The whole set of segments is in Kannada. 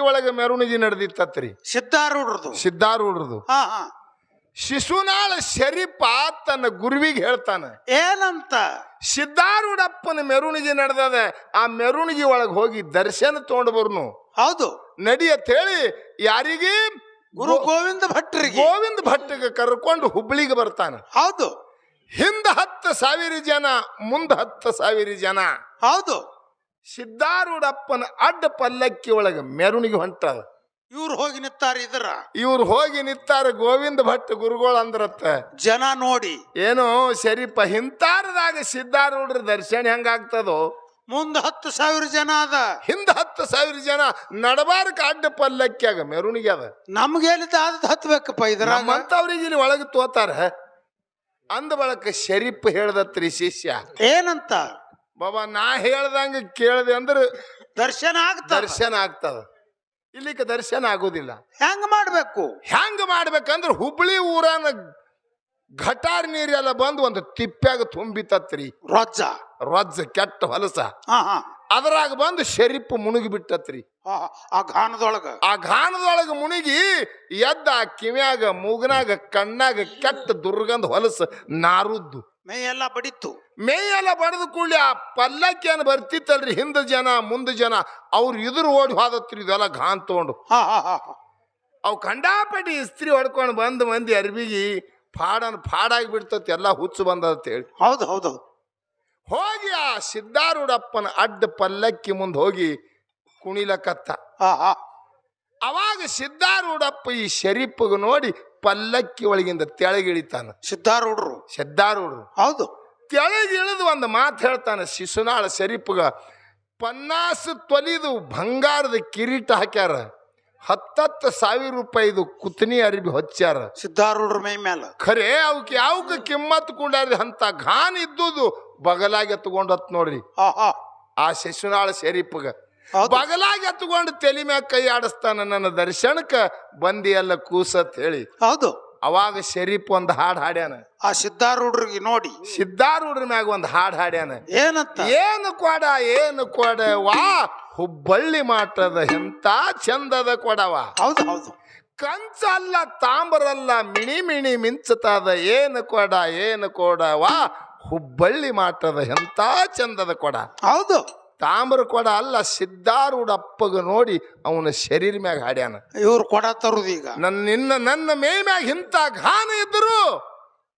ಪಲ್ಲಕ್ಕಿ ಒಳಗೆ ಮೆರವಣಿಗೆ ನಡೆದಿತ್ತತ್ರಿ. ಸಿದ್ಧಾರೂಢರದು. ಸಿದ್ಧಾರೂಢರದು. ಹಾ ಹಾ. ಶಿಶುನಾಳ ಶರೀಫ ತನ್ನ ಗುರುವಿಗೆ ಹೇಳ್ತಾನೆ. ಏನಂತ? ಸಿದ್ಧಾರೂಢಪ್ಪನ ಮೆರವಣಿಗೆ ನಡೆದದ. ಆ ಮೆರವಣಿಗೆ ಒಳಗೆ ಹೋಗಿ ದರ್ಶನ ತಗೊಂಡು ಬರ್ನು. ಹೌದು. ನಡಿ ಅಂತ ಹೇಳಿ ಯಾರಿಗೆ ಗುರು ಗೋವಿಂದ ಭಟ್ಟರಿಗೆ ಗೋವಿಂದ ಭಟ್ಟಿಗೆ ಕರ್ಕೊಂಡು ಹುಬ್ಳಿಗೆ ಬರ್ತಾನೆ. ಹೌದು. ಹಿಂದ ಹತ್ತು ಸಾವಿರ ಜನ ಮುಂದ ಹತ್ತು ಸಾವಿರ ಜನ. ಹೌದು. ಸಿದ್ಧಾರೂಢಪ್ಪನ ಅಡ್ಡ ಪಲ್ಲಕ್ಕಿ ಒಳಗೆ ಮೆರವಣಿಗೆ ಹೊಂಟದ ಇವ್ರು ಹೋಗಿ ನಿಂತಾರ ಇದರ? ಇವ್ರು ಹೋಗಿ ನಿಂತಾರ ಗೋವಿಂದ ಭಟ್ ಗುರುಗಳು ಅಂದ್ರತ್ತ. ಜನ ನೋಡಿ. ಏನೋ ಸರಿಪ ಹಿಂತಾರದಾಗ ಸಿದ್ಧಾರೂಢರ ದರ್ಶನ ಹೆಂಗಾಗ್ತದೋ ಮುಂದ ಹತ್ತು ಸಾವಿರ ಜನ ಅದ. ಹಿಂದ ಹತ್ತು ಸಾವಿರ ಜನ ನಡಬಾರಕ ಅಡ್ಡ ಪಲ್ಲಕ್ಕಿಯಾಗ ಮೆರವಣಿಗೆ ಅದ. ನಮ್ಗೆ ಹೇಳಿದ ಅದು ಹತ್ಬೇಕಪ್ಪ ಇದ್ರ ನಮ್ಮಂತವ್ರಿಗೆ ಇಲ್ಲಿ ಒಳಗೆ ತೋತಾರ. ಅಂದ ಬಳಕ ಶರೀಫ್ ಹೇಳ್ದತ್ರಿ ಶಿಷ್ಯ. ಏನಂತ? ಬಾಬಾ ನಾ ಹೇಳ್ದಂಗೆ ಕೇಳಿದೆ ಅಂದ್ರೆ ದರ್ಶನ ಆಗ್ತದ. ದರ್ಶನ ಆಗ್ತದ. ಇಲ್ಲಿಕ ದರ್ಶನ ಆಗೋದಿಲ್ಲ. ಹೆಂಗ್ ಮಾಡ್ಬೇಕು? ಹೆಂಗ ಮಾಡ್ಬೇಕಂದ್ರೆ ಹುಬ್ಳಿ ಊರನ ಘಟಾರ್ ನೀರೆಲ್ಲ ಬಂದು ಒಂದು ತಿಪ್ಪ್ಯಾಗ ತುಂಬಿತತ್ರಿ ರೊಜ್ಜ. ರೊಜ್ಜ ಕೆಟ್ಟ ಹೊಲಸ. ಅದ್ರಾಗ ಬಂದು ಶರೀಫ್ ಮುಣುಗಿ ಬಿಟ್ಟತ್ರಿ ಆ ಘಾನದೊಳಗ ಆ ಘಾನದೊಳಗ ಮುಣುಗಿ ಎದ್ದ ಆ ಕಿವ್ಯಾಗ ಮೂಗನಾಗ ಕಣ್ಣಾಗ ಕೆಟ್ಟ ದುರ್ಗಂಧ ಹೊಲಸ ನಾರುದ್ದು. ಮೈ ಎಲ್ಲ ಬಡಿತು ಮೇಯೆಲ್ಲ ಬಡದು ಕೂಡಲಿ ಆ ಪಲ್ಲಕ್ಕಿ ಏನು ಬರ್ತಿತ್ತಲ್ರಿ ಹಿಂದ ಜನ ಮುಂದ ಜನ. ಅವ್ರು ಇದ್ರ ಓಡಿ ಹೋದತ್ರಿ ಇದೆಲ್ಲ ಘಾನ್ ತಗೊಂಡು. ಹಾ ಹಾ. ಅವು ಕಂಡಾಪಟ್ಟಿ ಇಸ್ತ್ರಿ ಹೊಡ್ಕೊಂಡು ಬಂದು ಮಂದಿ ಅರ್ಬಿಗಿ ಫಾಡನ್ ಫಾಡಾಗಿ ಬಿಡ್ತತಿ ಎಲ್ಲ ಹುಚ್ಚು ಬಂದದ ಹೇಳಿ ಹೌದು ಹೌದು. ಹೋಗಿ ಆ ಸಿದ್ಧಾರೂಢಪ್ಪನ ಅಡ್ಡ ಪಲ್ಲಕ್ಕಿ ಮುಂದೆ ಹೋಗಿ ಕುಣಿಲಕತ್ತ. ಅವಾಗ ಸಿದ್ಧಾರೂಢಪ್ಪ ಈ ಶರೀಫಗೆ ನೋಡಿ ಪಲ್ಲಕ್ಕಿ ಒಳಗಿಂದ ತೆಳಗಿಳಿತಾನ ಸಿದ್ಧಾರೂಢರು ಸಿದ್ಧಾರೂಢರು ಹೌದು. ತೆಳಗಿಳಿದು ಒಂದು ಮಾತು ಹೇಳ್ತಾನೆ ಶಿಶುನಾಳ ಶರೀಫ್ಗ ಪನ್ನಾಸು ತೊಲಿದು ಬಂಗಾರದ ಕಿರೀಟ ಹಾಕ್ಯಾರ. ಹತ್ತತ್ತು ಸಾವಿರ ರೂಪಾಯಿದು ಕುತ್ನಿ ಅರಿಬಿ ಹೊಚ್ಚಾರ ಸಿದ್ಧಾರೂಢರ ಮೈ ಮ್ಯಾಲ. ಖರೆ ಅವಕ್ಕೆ ಯಾವಕ್ಕೆ ಕಿಮ್ಮತ್ ಕೊಂಡಾರ ಅಂತ ಘಾನ್ ಇದ್ದುದು ಬಗಲಾಗಿ ಎತ್ಕೊಂಡತ್ ನೋಡ್ರಿ. ಆ ಶಿಶುನಾಳ ಶರೀಫಗ ಬಗಲಾಗಿ ಎತ್ಕೊಂಡು ತಲೆ ಮ್ಯಾಗ ಕೈ ಆಡಿಸ್ತಾನ ನನ್ನ ದರ್ಶನಕ್ಕೆ ಬಂದಿ ಎಲ್ಲ ಕೂಸತ್ ಹೇಳಿ. ಹೌದು. ಅವಾಗ ಶರೀಫ್ ಒಂದು ಹಾಡು ಹಾಡ್ಯಾನ. ಆ ಸಿದ್ಧಾರೂಢರಿಗೆ ನೋಡಿ. ಸಿದ್ಧಾರೂಢರ ಮ್ಯಾಗ ಒಂದು ಹಾಡು ಹಾಡ್ಯಾನ. ಏನಂತ? ಏನು ಕೊಡ ಏನು ಕೊಡ ವಾ ಹುಬ್ಬಳ್ಳಿ ಮಾಟದ ಎಂತ ಚಂದದ ಕೊಡವ. ಹೌದು ಹೌದು. ಕಂಚಲ್ಲ ತಾಂಬರಲ್ಲ ಮಿಣಿ ಮಿಣಿ ಮಿಂಚತದ ಏನು ಕೊಡ ಏನು ಕೊಡವಾ. ಹುಬ್ಬಳ್ಳಿ ಮಾಟದ ಎಂತ ಚಂದದ ಕೊಡ. ಹೌದು. ತಾಮ್ರ ಕೊಡ ಅಲ್ಲ ಸಿದ್ಧಾರೂಢಪ್ಪಗ ನೋಡಿ ಅವನ ಶರೀರ ಮ್ಯಾಗ ಹಾಡ್ಯಾನ. ಇವ್ರು ಕೊಡ ತರುದು ಈಗ. ನನ್ನ ನಿನ್ನ ನನ್ನ ಮೇ ಮ್ಯಾಗ ಇಂಥ ಘಾನ ಇದ್ರು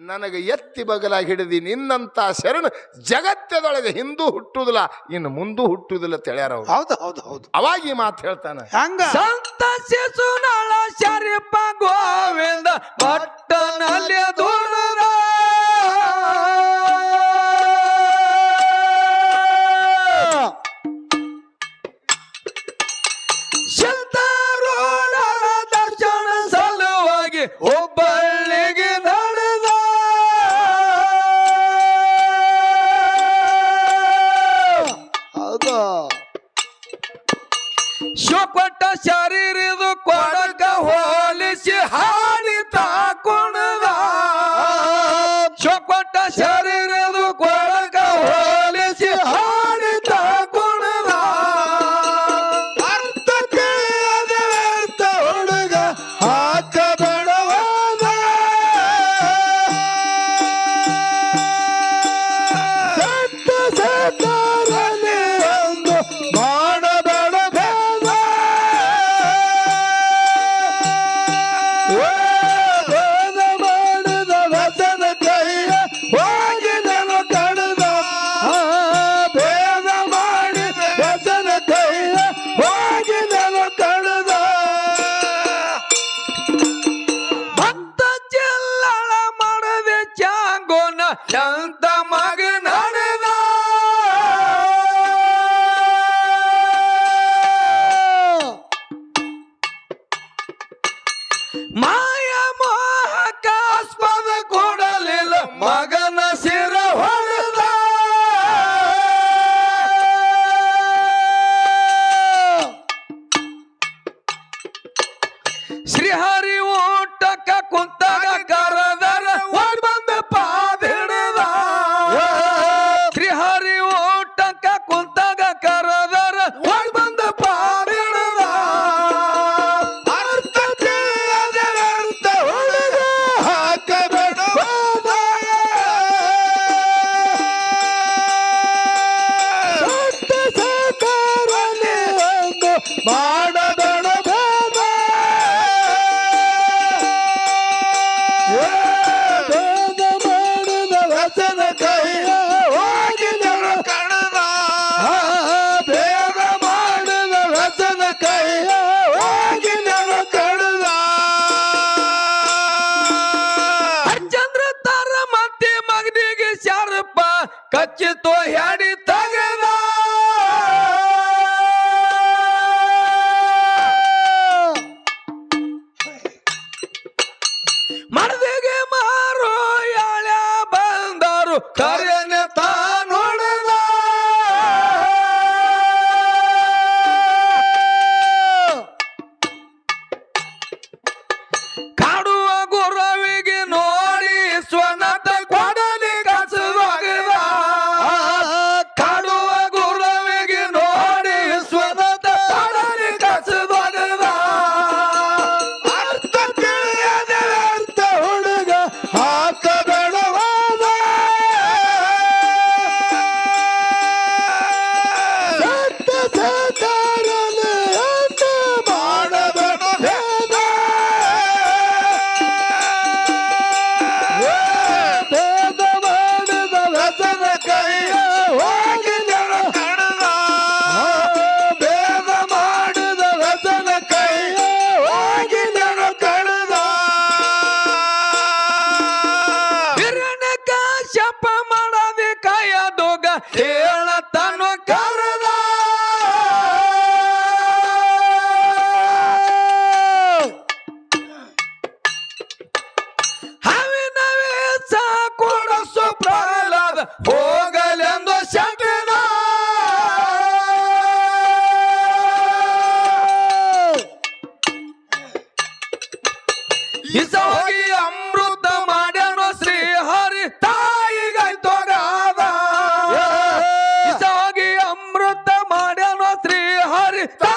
ನನಗೆ ಎತ್ತಿ ಬಗಲಾಗಿ ಹಿಡಿದಿ ನಿನ್ನಂತ ಶರಣ ಜಗತ್ತದೊಳಗೆ ಹಿಂದೂ ಹುಟ್ಟುದಿಲ್ಲ ಇನ್ನು ಮುಂದೂ ಹುಟ್ಟುದಿಲ್ಲ ತೆಳ್ಯಾರ ಅವ್ರು. ಹೌದು ಹೌದು ಹೌದು. ಅವಾಗಿ ಈ ಮಾತು ಹೇಳ್ತಾನೆ. ಹಂಗ? ಸಂತ ಶಿಶುನಾಳ ಶರೀಪ ಗೋವಿಂದ ಪಟ್ಟನಲ್ಲಿ ಶರೀರದು ಕೊಡಕ ಹೋಲಿಸಿ ಹಾಡಿ ತಾಕೊಂಡದ ಶರೀರದು ಮಾಯ ಮೋಹಕಾಸ್ಪದ ಕೊಡಲಿಲ್ಲ. ಮಗನ ಕಚ್ಚಿತು ಹ್ಯಾಡಿ Thank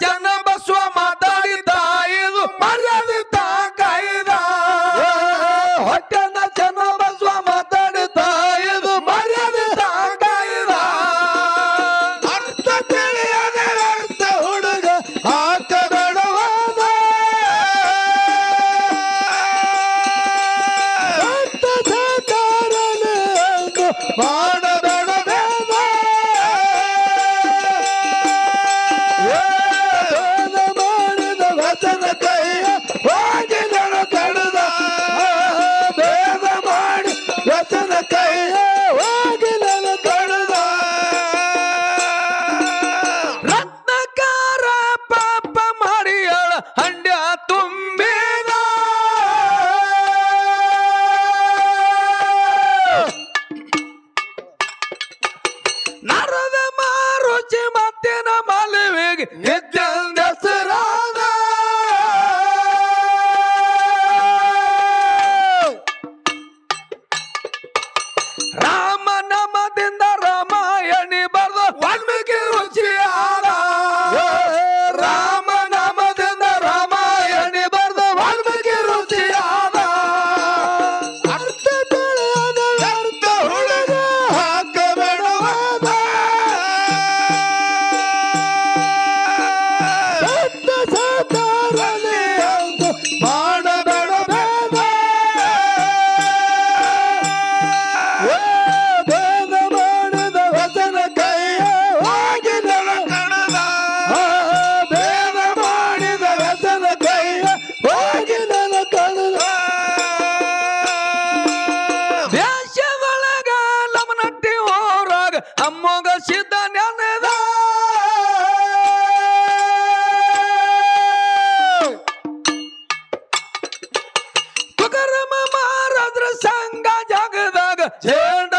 Jangan જય